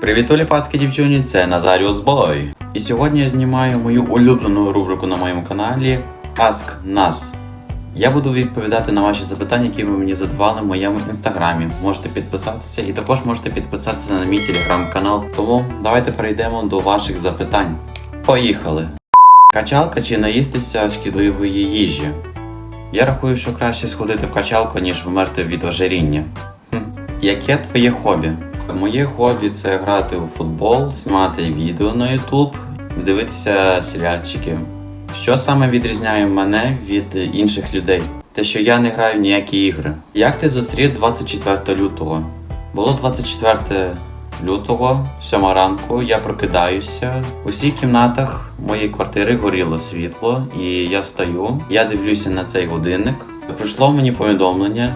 Привіт, ліпацькі дівчині, це Назаріус Бой. І сьогодні я знімаю мою улюблену рубрику на моєму каналі Ask Нас. Я буду відповідати на ваші запитання, які ви мені задавали в моєму інстаграмі. Можете підписатися і також можете підписатися на мій телеграм-канал. Тому давайте перейдемо до ваших запитань. Поїхали! Качалка чи наїстися шкідливої їжі? Я рахую, що краще сходити в качалку, ніж вмерти від ожиріння. Хм. Яке твоє хобі? Моє хобі це грати у футбол, знімати відео на YouTube, дивитися серіальчики. Що саме відрізняє мене від інших людей? Те, що я не граю в ніякі ігри. Як ти зустрів 24 лютого? Було 24 лютого, 7 ранку, я прокидаюся. У всіх кімнатах моєї квартири горіло світло, і я встаю. Я дивлюся на цей годинник. Прийшло мені повідомлення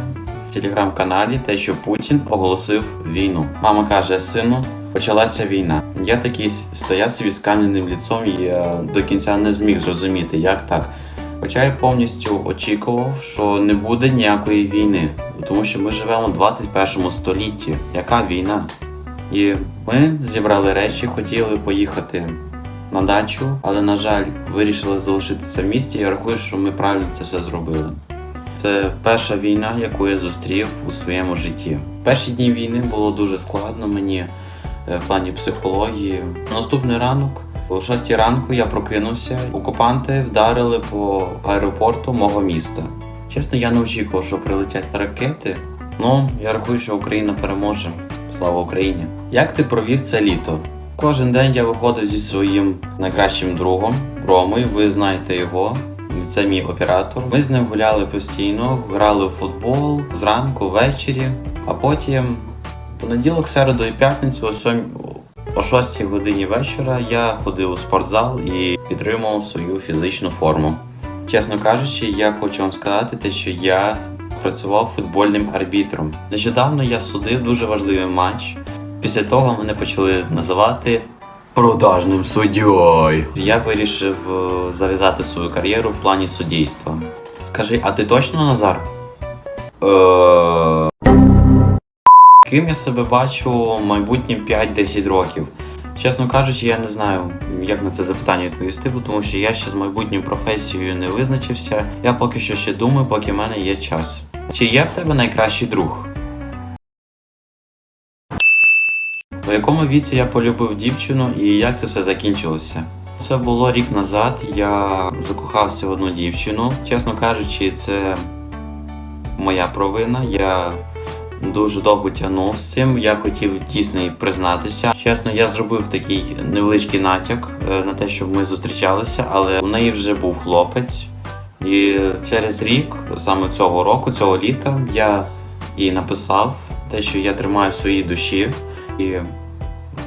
телеграм-каналі, те, що Путін оголосив війну. Мама каже: сину, почалася війна. Я такий стояв собі з кам'яним ліцом і я до кінця не зміг зрозуміти, як так. Хоча я повністю очікував, що не буде ніякої війни, тому що ми живемо в 21 столітті. Яка війна? І ми зібрали речі, хотіли поїхати на дачу, але, на жаль, вирішили залишитися в місті. Я рахую, що ми правильно це все зробили. Це перша війна, яку я зустрів у своєму житті. Перші дні війни було дуже складно мені е, в плані психології. Наступний ранок, о 6 ранку, я прокинувся. Окупанти вдарили по аеропорту мого міста. Чесно, я не очікував, що прилетять ракети. Ну, я рахую, що Україна переможе. Слава Україні! Як ти провів це літо? Кожен день я виходив зі своїм найкращим другом Ромою. Ви знаєте його. Це мій оператор. Ми з ним гуляли постійно, грали в футбол зранку, ввечері, а потім понеділок, середу і п'ятницю о 7, о 6 годині вечора я ходив у спортзал і підтримував свою фізичну форму. Чесно кажучи, я хочу вам сказати те, що я працював футбольним арбітром. Нещодавно я судив дуже важливий матч. Після того мене почали називати продажним суддєю. Я вирішив е, зав'язати свою кар'єру в плані суддівства. Скажи, а ти точно Назар? Е... Ким я себе бачу майбутнім 5-10 років? Чесно кажучи, я не знаю, як на це запитання відповісти, бо тому що я ще з майбутньою професією не визначився. Я поки що ще думаю, поки в мене є час. Чи є в тебе найкращий друг? Якому віці я полюбив дівчину і як це все закінчилося? Це було рік назад. Я закохався в одну дівчину. Чесно кажучи, це моя провина. Я дуже довго тягнув з цим. Я хотів дійсно їй признатися. Чесно, я зробив такий невеличкий натяк е, на те, щоб ми зустрічалися, але у неї вже був хлопець. І через рік, саме цього року, цього літа, я їй написав те, що я тримаю в своїй душі. І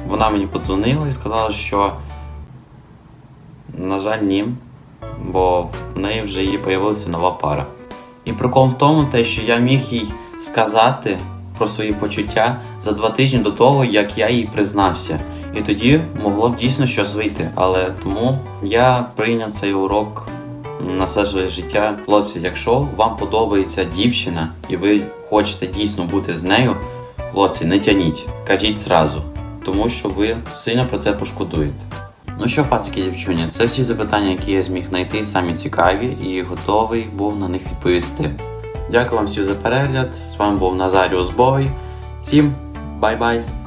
вона мені подзвонила і сказала, що, на жаль, ні, бо в неї вже їй появилася нова пара. І прикол в тому, те, що я міг їй сказати про свої почуття за два тижні до того, як я їй признався. І тоді могло б дійсно щось вийти. Але тому я прийняв цей урок на все своє життя. Хлопці, якщо вам подобається дівчина і ви хочете дійсно бути з нею, хлопці, не тяніть, кажіть зразу, тому що ви сильно про це пошкодуєте. Ну що, пацики дівчуні, це всі запитання, які я зміг знайти, самі цікаві і готовий був на них відповісти. Дякую вам всім за перегляд. З вами був Назаріус Бой. Всім бай-бай!